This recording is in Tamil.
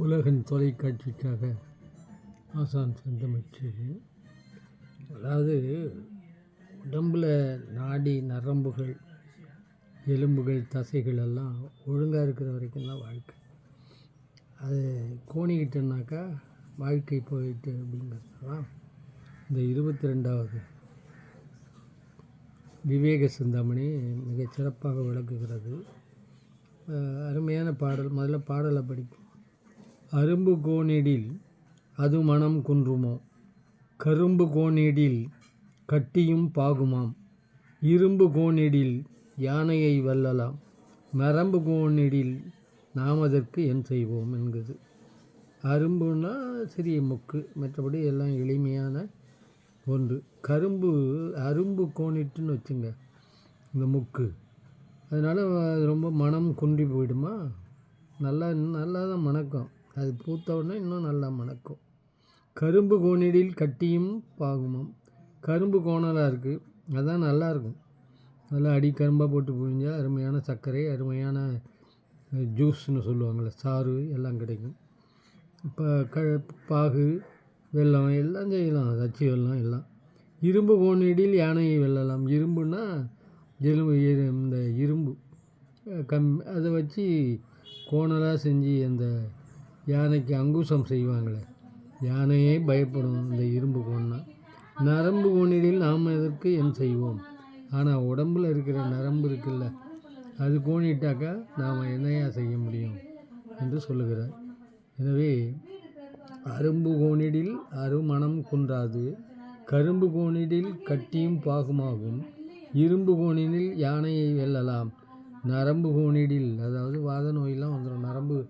உலகன் தொலைக்காட்சிக்காக ஆசான் சந்தமிச்சது அதாவது உடம்பில் நாடி நரம்புகள் எலும்புகள் தசைகள் எல்லாம் ஒழுங்காக இருக்கிற வரைக்கும் தான் வாழ்க்கை. அது கோணிக்கிட்டனாக்கா வாழ்க்கை போயிட்டு அப்படிங்கிறது தான் இந்த இருபத்தி ரெண்டாவது விவேக சிந்தாமணி மிகச் சிறப்பாக விளக்குகிறது. அருமையான பாடல். முதல்ல பாடலை படிக்கும் அரும்பு கோணிடில் அது மனம் குன்றுமோ? கரும்பு கோணிடில் கட்டியும் பாகுமாம். இரும்பு கோணிடில் யானையை வெல்லலாம் நரம்பு கோணிடில் நாம் அதற்கு என் செய்வோம் என்கிறது. அரும்புன்னா சிறிய முக்கு மற்றபடி எல்லாம் எளிமையான ஒன்று. கரும்பு அரும்பு கோணிட்டுன்னு வச்சுங்க இந்த முக்கு. அதனால் அது ரொம்ப மனம் குன்றி போயிடுமா? நல்லா நல்லா தான் மணக்கம். அது பூத்தவுடனே இன்னும் நல்லா மணக்கும். கரும்பு கோணிடில் கட்டியும் பாகுமம். கரும்பு கோணலாக இருக்குது அதான் நல்லாயிருக்கும் நல்லா அடி கரும்பாக போட்டு புரிஞ்சால் அருமையான சர்க்கரை அருமையான ஜூஸ்னு சொல்லுவாங்கள்ல சாறு எல்லாம் கிடைக்கும். இப்போ க பாகு வெல்லம் எல்லாம் செய்யலாம். தச்சு வெல்லம் எல்லாம். இரும்பு கோணிடில் யானையை வெல்லலாம். இரும்புன்னா எலும்பு இரு- இந்த இரும்பு. கம் அதை வச்சு கோணலாக செஞ்சு அந்த யானைக்கு அங்குசம் செய்வாங்களே? யானையே பயப்படும் இந்த இரும்பு கோன்னா. நரம்பு கோணிடில் நாம் எதற்கு என் செய்வோம்? ஆனால் உடம்புல இருக்கிற நரம்பு இருக்குல்ல அது கோணிட்டாக்கா நாம் என்னையா செய்ய முடியும்? என்று சொல்லுகிறார். எனவே அரும்பு கோணிடில் அருமணம் குன்றாது கரும்பு கோணிடில் கட்டியும் பாகுமாகும் இரும்பு கோணினில் யானையை வெல்லலாம். நரம்பு கோணிடில் அதாவது வாத நோயெல்லாம் வந்துடும் நரம்பு